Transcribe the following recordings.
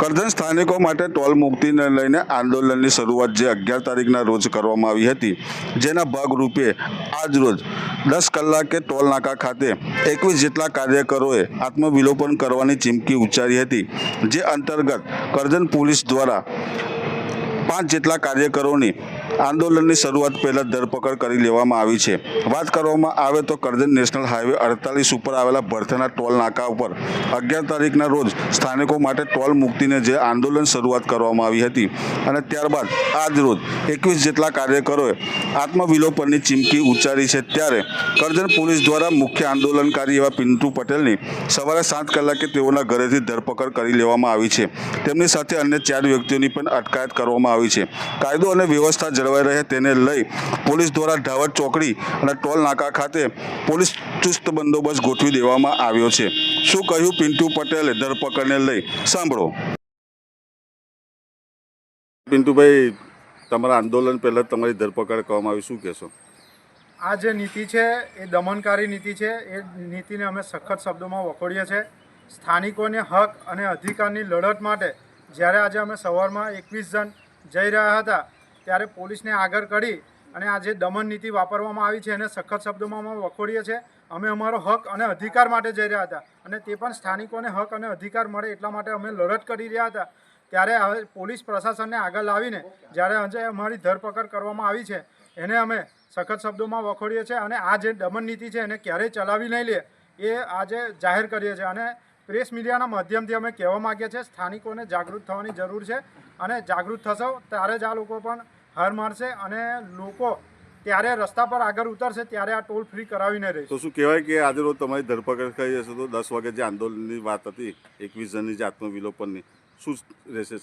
કરજણ સ્થાનિકો માટે ટોલ મુક્તિને લઈને આંદોલનની શરૂઆત જે અગિયાર તારીખના રોજ કરવામાં આવી હતી, જેના ભાગરૂપે આજ રોજ દસ કલાકે ટોલ નાકા ખાતે એકવીસ જેટલા કાર્યકરોએ આત્મવિલોપન કરવાની ચીમકી ઉચ્ચારી હતી, જે અંતર્ગત કરજણ પોલીસ દ્વારા પાંચ જેટલા કાર્યકરોની આંદોલનની શરૂઆત પહેલાં ધરપકડ કરી લેવામાં આવી છે. વાત કરવામાં આવે તો કરજણ નેશનલ હાઈવે અડતાલીસ ઉપર આવેલા ભરથના ટોલ નાકા ઉપર અગિયાર તારીખના રોજ સ્થાનિકો માટે ટોલ મુક્તિને જે આંદોલન શરૂઆત કરવામાં આવી હતી અને ત્યારબાદ આજ રોજ એકવીસ જેટલા કાર્યકરોએ આત્મવિલોપનની ચીમકી ઉચ્ચારી છે. ત્યારે કરજણ પોલીસ દ્વારા મુખ્ય આંદોલનકારી એવા પિન્ટુ પટેલની સવારે સાત કલાકે તેઓના ઘરેથી ધરપકડ કરી લેવામાં આવી છે. તેમની સાથે અન્ય ચાર વ્યક્તિઓની પણ અટકાયત કરવામાં આવી છે. કાયદો અને વ્યવસ્થા જળવાઈ રહે તેને લઈ પોલીસ દ્વારા ધાવત ચોકડી અને ટોલ નાકા ખાતે પોલીસ ચુસ્ત બંદોબસ્ત ગોઠવી દેવામાં આવ્યો છે. શું કહ્યું પિન્ટુ પટેલે? ધરપકડને લઈ સાંભળો. પિન્ટુભાઈ તમારા આંદોલન પહેલાં તમારી ધરપકડ કરવામાં આવી. શું કહેશો? આ જે નીતિ છે એ દમનકારી નીતિ છે. એ નીતિને અમે સખત શબ્દોમાં વખોડીએ છીએ. સ્થાનિકોને હક અને અધિકારની લડત માટે જ્યારે આજે અમે સવારમાં એકવીસ જણ જઈ રહ્યા હતા, ત્યારે પોલીસને આગળ કરી અને આ જે દમન નીતિ વાપરવામાં આવી છે એને સખત શબ્દોમાં અમે વખોડીએ છીએ. અમે અમારો હક અને અધિકાર માટે જઈ રહ્યા હતા અને તે પણ સ્થાનિકોને હક અને અધિકાર મળે એટલા માટે અમે લડત કરી રહ્યા હતા. ત્યારે હવે પોલીસ પ્રશાસનને આગળ લાવીને જ્યારે આજે અમારી ધરપકડ કરવામાં આવી છે, એને અમે સખત શબ્દોમાં વખોડીએ છીએ અને આ જે દમન નીતિ છે એને ક્યારેય ચલાવી નહીં લે એ આજે જાહેર કરીએ છીએ અને પ્રેસ મીડિયાના માધ્યમથી અમે કહેવા માગીએ છીએ સ્થાનિકોને જાગૃત થવાની જરૂર છે અને જાગૃત થશો ત્યારે જ આ લોકો પણ હાર મારશે અને લોકો ત્યારે રસ્તા પર આગળ ઉતરશે ત્યારે આ ટોલ ફ્રી કરાવીને રહેશે. તો શું કહેવાય કે આજે રોજ તમારી ધરપકડ થઈ જશે તો દસ વાગે જે આંદોલનની વાત હતી એકવીસ જણની જે આત્મવિલોપનની શું રહેશે?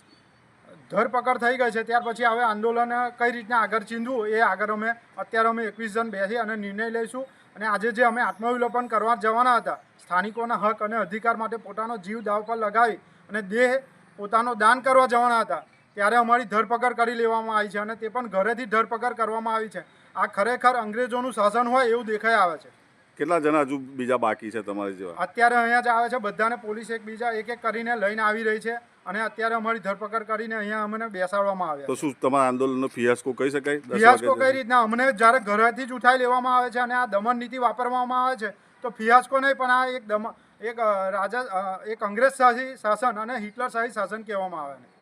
ધરપકડ થઈ ગઈ છે ત્યાર પછી હવે આંદોલન કઈ રીતના આગળ ચીંધવું એ આગળ અમે અત્યારે અમે એકવીસ જણ બેસી અને નિર્ણય લઈશું. અને આજે જે અમે આત્મવિલોપન કરવા જવાના હતા, સ્થાનિકોના હક અને અધિકાર માટે પોતાનો જીવ દાવ પર લગાવી અને દેહ પોતાનો દાન કરવા જવાના હતા, ત્યારે અમારી ધરપકડ કરી લેવામાં આવી છે અને તે પણ ઘરેથી ધરપકડ કરવામાં આવી છે. આ ખરેખર અંગ્રેજોનું શાસન હોય એવું દેખાઈ આવે છે. કેટલા જણા હજુ બીજા બાકી છે તમારી જેવા? અત્યારે અહીંયા જ આવે છે બધાને પોલીસ એકબીજા એક એક કરીને લઈને આવી રહી છે અને અત્યારે અમારી ધરપકડ કરીને અહીંયા અમને બેસાડવામાં આવે તો શું તમારા આંદોલનનો ફિયાસ્કો કહી શકાય? ફિયાસ્કો કઈ રીતના? અમને જ્યારે ઘરેથી જ ઉઠાઈ લેવામાં આવે છે અને આ દમન નીતિ વાપરવામાં આવે છે તો ફિયાસ્કો નહીં પણ આ એક દમ એક રાજા એક અંગ્રેજ શાહી શાસન અને હિટલર શાહી શાસન કહેવામાં આવે છે.